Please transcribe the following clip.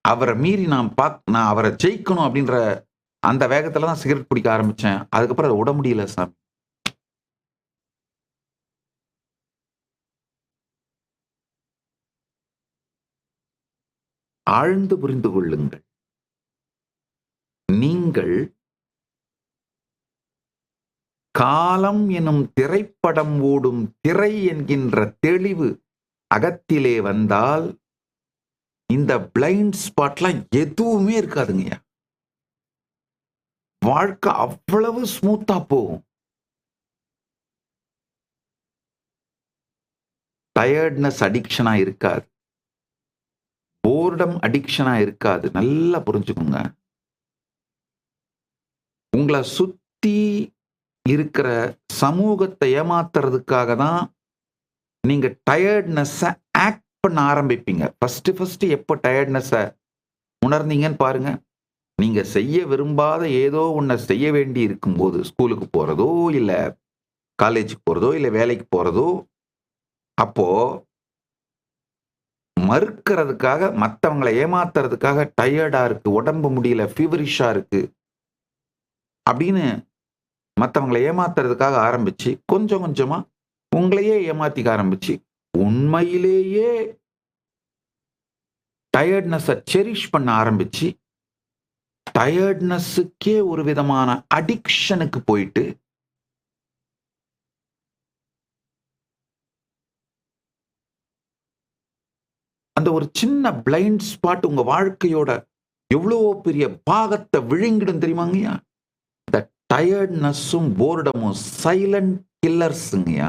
அவரை மீறி நான் பாக் நான் அவரை ஜெயிக்கணும் அப்படின்ற அந்த வேகத்துல தான் சிகரெட் பிடிக்க ஆரம்பிச்சேன். அதுக்கப்புறம் அதை விட முடியல சாமி. ஆழ்ந்து புரிந்து கொள்ளுங்கள். நீங்கள் காலம் எனும் திரைப்படம் ஓடும் திரை என்கின்ற தெளிவு அகத்திலே வந்தால் இந்த பிளைண்ட் ஸ்பாட்லாம் எதுவுமே இருக்காதுங்கய்யா வாழ்க்கை அவ்வளவு ஸ்மூத்தா போகும். டயர்ட்னஸ் அடிக்ஷனா இருக்காது. போர்டம் அடிக்ஷனா இருக்காது. நல்லா புரிஞ்சுக்கோங்க. உங்களை சுத்தி இருக்கிற சமூகத்தை ஏமாத்துறதுக்காக தான் நீங்க டயர்ட்னஸ்ஸை பண்ண ஆரம்பிப்பீங்க. ஃபர்ஸ்ட் ஃபர்ஸ்ட் எப்போ டயர்ட்னஸை உணர்ந்தீங்கன்னு பாருங்க. நீங்க செய்ய விரும்பாத ஏதோ ஒன்றை செய்ய வேண்டி இருக்கும்போது ஸ்கூலுக்கு போறதோ இல்லை காலேஜுக்கு போறதோ இல்லை வேலைக்கு போறதோ அப்போ மறுக்கிறதுக்காக மற்றவங்களை ஏமாத்துறதுக்காக டயர்டா இருக்கு உடம்பு முடியல ஃபீவரிஷா இருக்கு அப்படின்னு மற்றவங்களை ஏமாத்துறதுக்காக ஆரம்பிச்சு கொஞ்சம் கொஞ்சமா உங்களையே ஏமாத்திக்க ஆரம்பிச்சு உண்மையிலேயே டயர்ட்னஸை செரிஷ் பண்ண ஆரம்பிச்சு டயர்ட்னஸுக்கே ஒரு விதமான அடிக்ஷனுக்கு போயிட்டு அந்த ஒரு சின்ன பிளைண்ட் ஸ்பாட் உங்க வாழ்க்கையோட எவ்வளோ பெரிய பாகத்தை விழுங்கிடும் தெரியுமாங்கய்யா இந்த டயர்ட்னஸும் போர்டமும் சைலண்ட் கில்லர்ஸுங்கய்யா